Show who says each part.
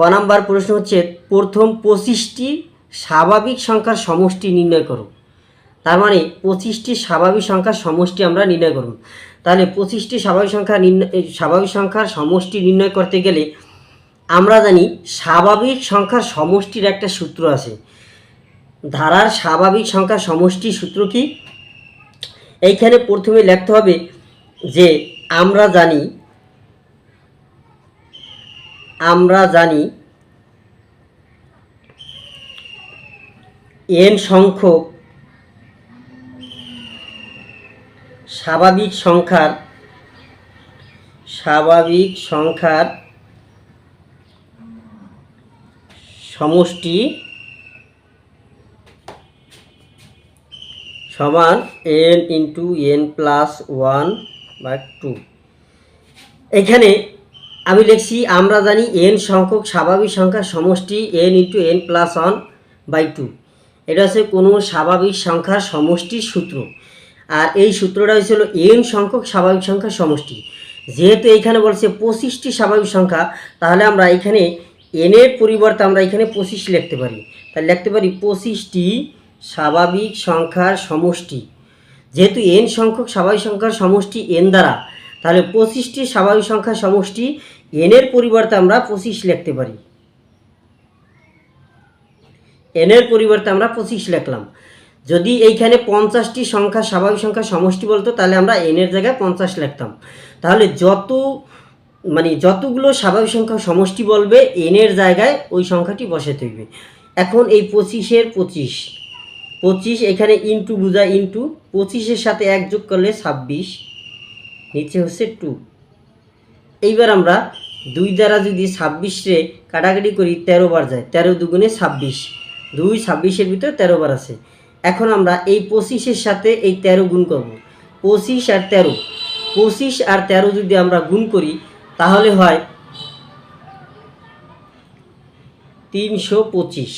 Speaker 1: ক নাম্বার প্রশ্ন হচ্ছে, প্রথম পঁচিশটি স্বাভাবিক সংখ্যার সমষ্টি নির্ণয় করো। তার মানে পঁচিশটি স্বাভাবিক সংখ্যার সমষ্টি আমরা নির্ণয় করব। তাহলে পঁচিশটি স্বাভাবিক সংখ্যা স্বাভাবিক সংখ্যার সমষ্টি নির্ণয় করতে গেলে আমরা জানি স্বাভাবিক সংখ্যার সমষ্টির একটা সূত্র আছে। ধারার স্বাভাবিক সংখ্যার সমষ্টি সূত্র কি? এইখানে প্রথমে লিখতে হবে যে আমরা জানি আমরা জানি এন সংখ্যক স্বাভাবিক সংখ্যার স্বাভাবিক সংখ্যার সমষ্টি সমান n into n plus one by two. এখানে আমি লিখছি, আমরা জানি এন সংখ্যক স্বাভাবিক সংখ্যা সমষ্টি n into n plus one by two এটা হচ্ছে কোনো স্বাভাবিক সংখ্যার সমষ্টির সূত্র। আর এই সূত্রটা হয়েছিল এন সংখ্যক স্বাভাবিক সংখ্যার সমষ্টি। যেহেতু এইখানে বলছে পঁচিশটি স্বাভাবিক সংখ্যা, তাহলে আমরা এখানে এনের পরিবর্তে আমরা এখানে পঁচিশ লিখতে পারি। তাহলে লিখতে পারি পঁচিশটি স্বাভাবিক সংখ্যার সমষ্টি। যেহেতু এন সংখ্যক স্বাভাবিক সংখ্যার সমষ্টি এন দ্বারা তাহলে পঁচিশটি স্বাভাবিক সংখ্যা সমষ্টি এনের পরিবর্তে আমরা পঁচিশ লিখতে পারি। এনের পরিবর্তে আমরা পঁচিশ লিখলাম। যদি এইখানে পঞ্চাশটি সংখ্যা স্বাভাবিক সংখ্যা সমষ্টি বলতো, তাহলে আমরা এনের জায়গায় পঞ্চাশ লিখতাম। তাহলে যত মানে যতগুলো স্বাভাবিক সংখ্যা সমষ্টি বলবে এনের জায়গায় ওই সংখ্যাটি বসাতে হইবে। এখন এই পঁচিশের পঁচিশ। পঁচিশ এখানে ইন্টু বোঝায় ইন্টু পঁচিশের সাথে এক যোগ করলে ছাব্বিশ। নিচে হচ্ছে টু এইবার আমরা দুই দ্বারা যদি ছাব্বিশে কাটাকাটি করি, তেরো বার যায়। তেরো দুগুণে ছাব্বিশ। দুই ছাব্বিশের ভিতরে তেরো বার আছে। এখন আমরা এই পঁচিশের সাথে এই তেরো গুণ করব। পঁচিশ আর তেরো। পঁচিশ আর তেরো যদি আমরা গুণ করি, তাহলে হয় তিনশো পঁচিশ।